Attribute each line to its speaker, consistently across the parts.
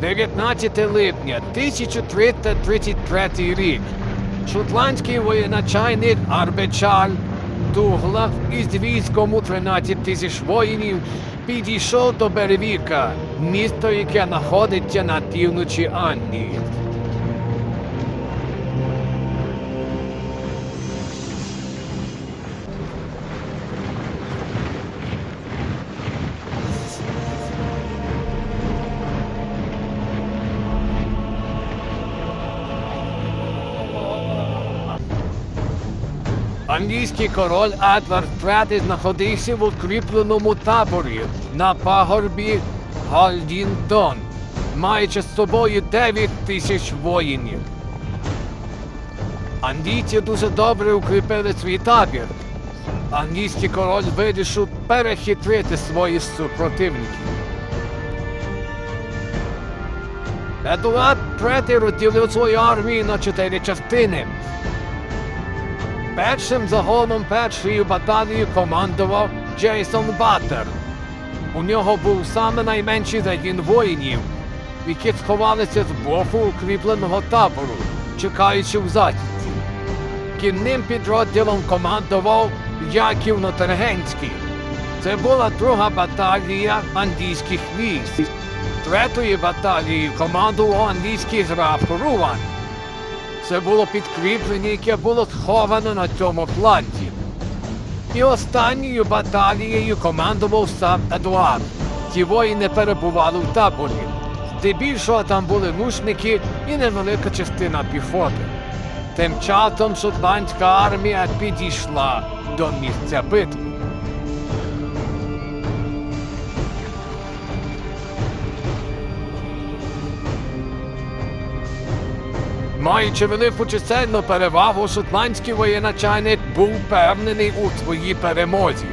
Speaker 1: 19 липня 1333 рік. Шотландський воєначальник Арбечаль Дуглав із військом у 13 тисяч воїнів підійшов до Беревіка, місто, яке знаходиться на півночі Англії. Англійський король Едвард III знаходився в укріпленому таборі на пагорбі Галдіндон, маючи з собою 9 тисяч воїнів. Англійці дуже добре укріпили свій табір. Англійський король вирішив перехитрити своїх супротивників. Едуард III розділив свою армію на чотири частини. Першим загоном першої баталії командував Джейсон Баттер. У нього був саме найменший загін воїнів, які сховалися з боку укріпленого табору, чекаючи в засідці. Кінним підрозділом командував Яків Нотергенський. Це була друга баталія англійських військ. Третьою баталією командував англійський граф Руан. Це було підкріплення, яке було сховано на цьому фланзі. І останньою баталією командував сам Едуард. Ті воїни перебували в таборі. Здебільшого там були лучники і невелика частина піхоти. Тим часом шотландська армія підійшла до місця битви. Маючи велику чисельну перевагу, шотландський воєначальник був впевнений у своїй перемозі.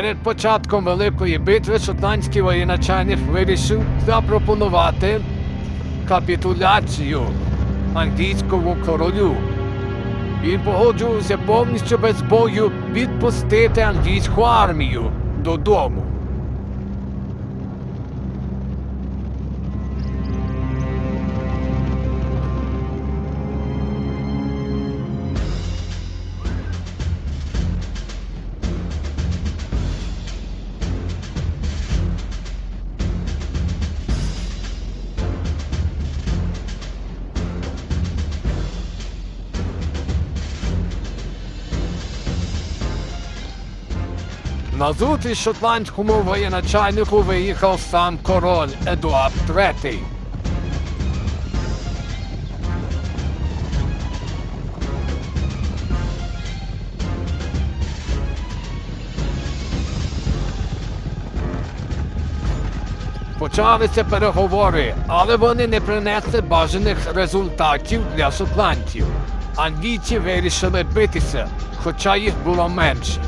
Speaker 1: Перед початком Великої битви шотландський воєначальник вирішив запропонувати капітуляцію англійському королю. Він погоджувався повністю без бою відпустити англійську армію додому. На зустріч шотландському воєначальнику виїхав сам король Едуард III. Почалися переговори, але вони не принесли бажаних результатів для шотландців. Англійці вирішили битися, хоча їх було менше.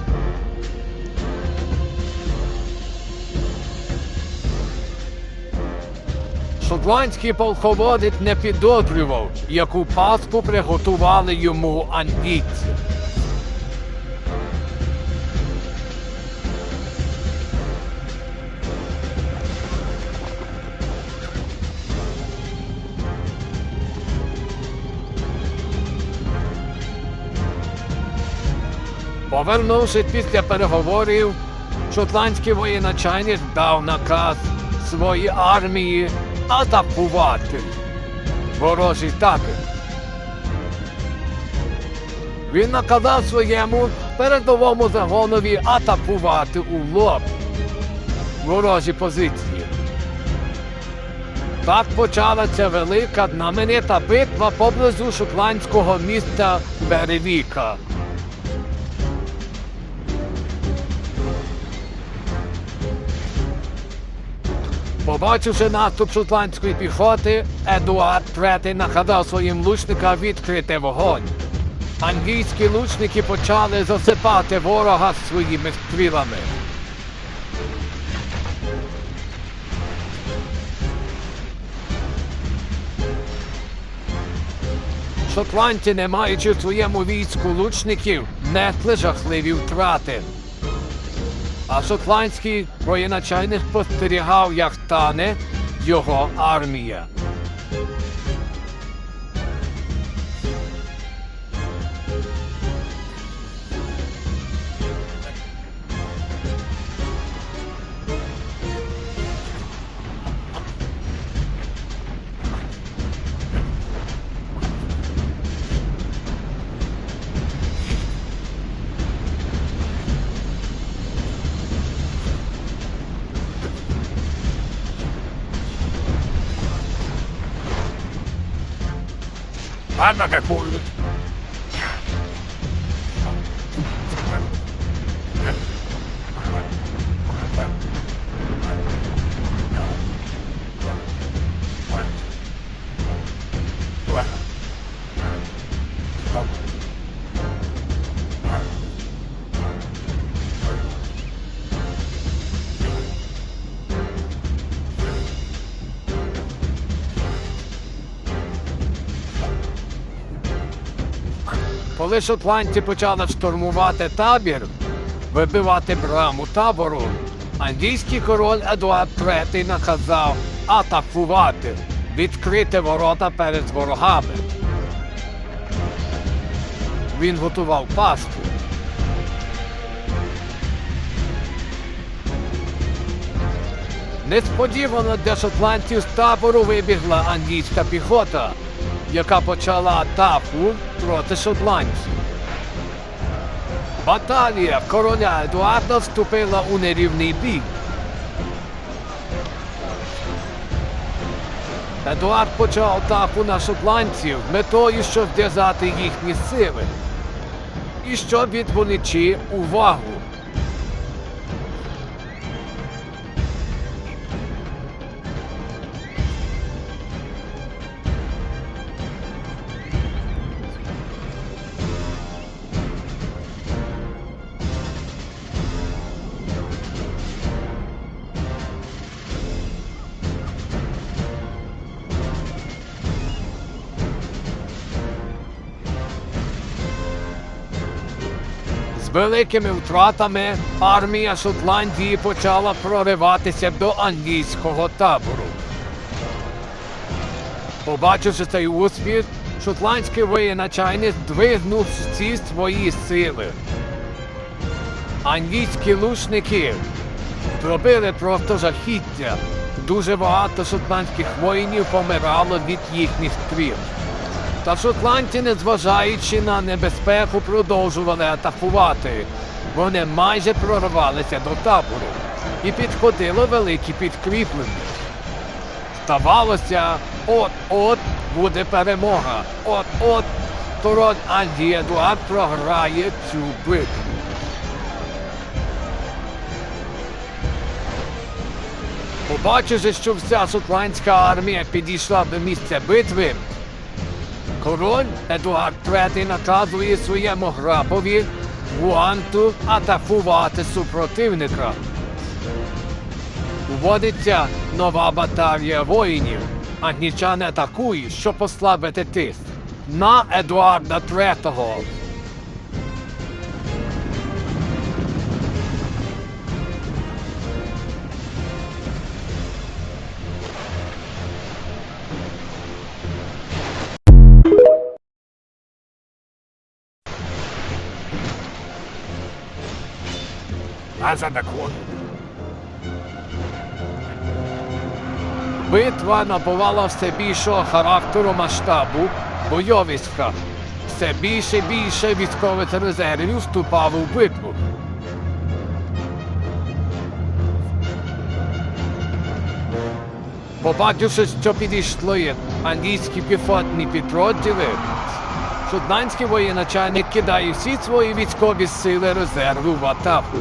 Speaker 1: Шотландський полководець не підозрював, яку паску приготували йому англійці. Повернувшись після переговорів, шотландський воєначальник дав наказ своїй армії атакувати ворожий табір. Він наказав своєму передовому загонові атакувати у лоб ворожі позиції. Так почалася велика знаменита битва поблизу шотландського міста Беревіка. Побачивши наступ шотландської піхоти, Едуард III наказав своїм лучникам відкрити вогонь. Англійські лучники почали засипати ворога своїми стрілами. Шотландці, не маючи в своєму війську лучників, несли жахливі втрати. А шотландський воєначальник спостерігав, як тане його армія.
Speaker 2: Ладно, какую.
Speaker 1: Коли шотландці почали штурмувати табір, вибивати браму табору, англійський король Едуард III наказав атакувати, відкрити ворота перед ворогами. Він готував пасту. Несподівано для шотландців з табору вибігла англійська піхота, яка почала атаку проти шотландців. Баталія короля Едуарда вступила у нерівний бій. Едуард почав атаку на шотландців метою, щоб в'язати їхні сили і щоб відволічи увагу. Великими втратами армія Шотландії почала прориватися до англійського табору. Побачивши цей успіх, шотландський воєначальник здвигнув всі свої сили. Англійські лучники зробили просто жахіття. Дуже багато шотландських воїнів помирало від їхніх стріл. Та шотландці, незважаючи на небезпеку, продовжували атакувати. Вони майже прорвалися до табору і підходило великі підкріплення. Здавалося, от-от буде перемога. От-от король Англії Едуард програє цю битву. Побачивши, що вся шотландська армія підійшла до місця битви, Король Едуард III наказує своєму грабові Гуанту атакувати супротивника. Вводиться нова батарія воїнів. Англічани атакують, щоб послабити тиск на Едуарда III.
Speaker 2: А за закон.
Speaker 1: Битва набувала все більшого характеру масштабу бойовиська. Все більше і більше військових резервів вступало в битву. Побачивши, що підійшли англійські піхотні підрозділи, шотландський воєначальник кидає всі свої військові сили резерву в атаку.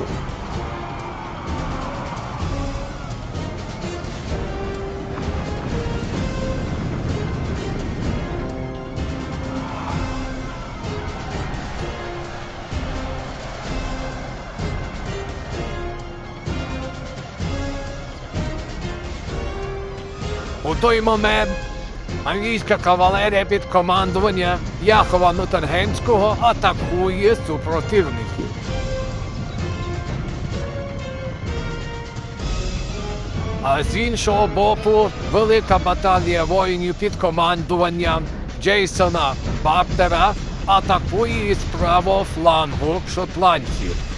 Speaker 1: У той момент англійська кавалерія під командування Яхова Нотергенського атакує супротивників. А з іншого боку, велика баталія воїнів під командуванням Джейсона Бартера атакує із правого флангу шотландців.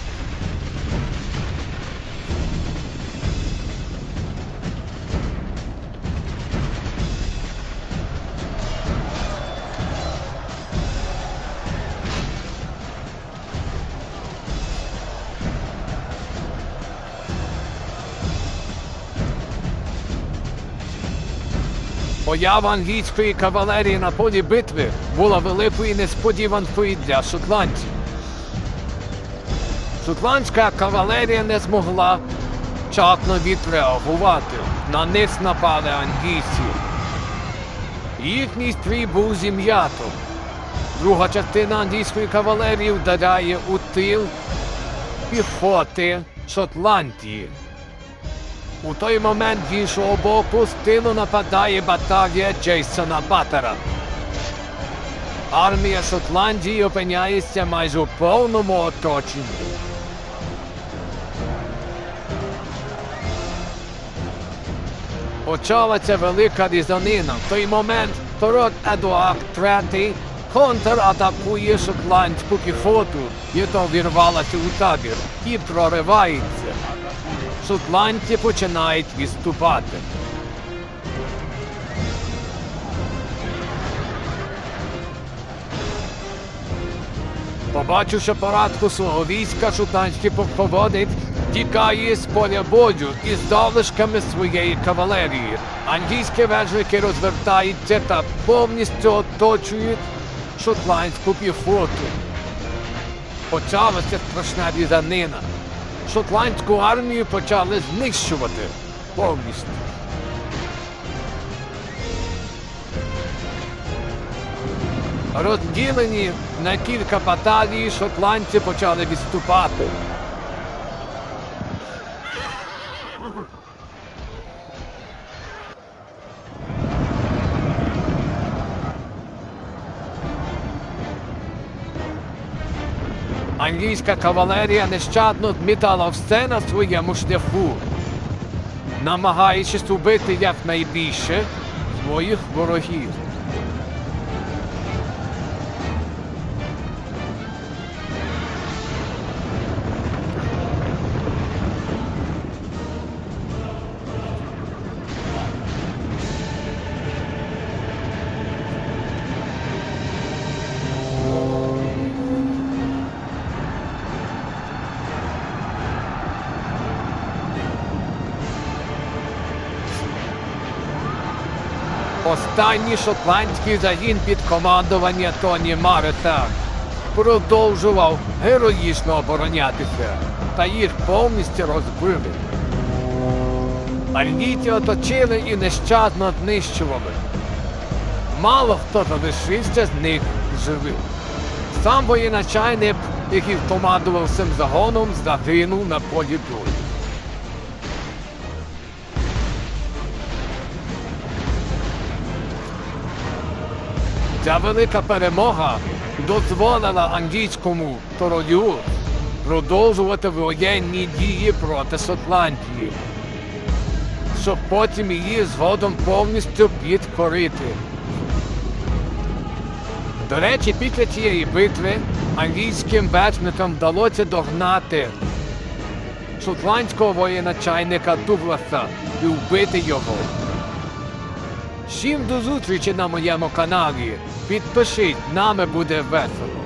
Speaker 1: Поява англійської кавалерії на полі битви була великою несподіванкою для шотландців. Шотландська кавалерія не змогла вчасно відреагувати. На них напали англійці. Їхній стрій був зім'ято. Друга частина англійської кавалерії вдаряє у тил піхоти Шотландії. У той момент з іншого боку з тилу нападає баталія Джейсона Баттера. Армія Шотландії опиняється майже у повному оточенні. Почалася велика різанина. В той момент король Едуард III контратакує шотландську піхоту, яка вірвалася у табір і проривається шотландці починають відступати. Побачивши порадку свого війська, шотландський полководець тікає з поля бою із залишками своєї кавалерії. Англійські вершники розвертаються та повністю оточують шотландську піхоту. Почалася страшна різанина шотландську армію почали знищувати повністю. Розділені на кілька баталій шотландці почали відступати. Англійська кавалерія нещадно змітала все на своєму шляху, намагаючись убити якнайбільше своїх ворогів. Останній шотландський загін під командування Тоні Марета продовжував героїчно оборонятися, та їх повністю розбили. Арнійці оточили і нещадно знищували. Мало хто залишився з них живим. Сам воєначальник, який командував цим загоном, загинув на полі бою. Ця велика перемога дозволила англійському королю продовжувати воєнні дії проти Шотландії, щоб потім її згодом повністю підкорити. До речі, після цієї битви англійським вершникам вдалося догнати шотландського воєначальника Дугласа і вбити його. Всім до зустрічі на моєму каналі. Підпишіть, нами буде весело.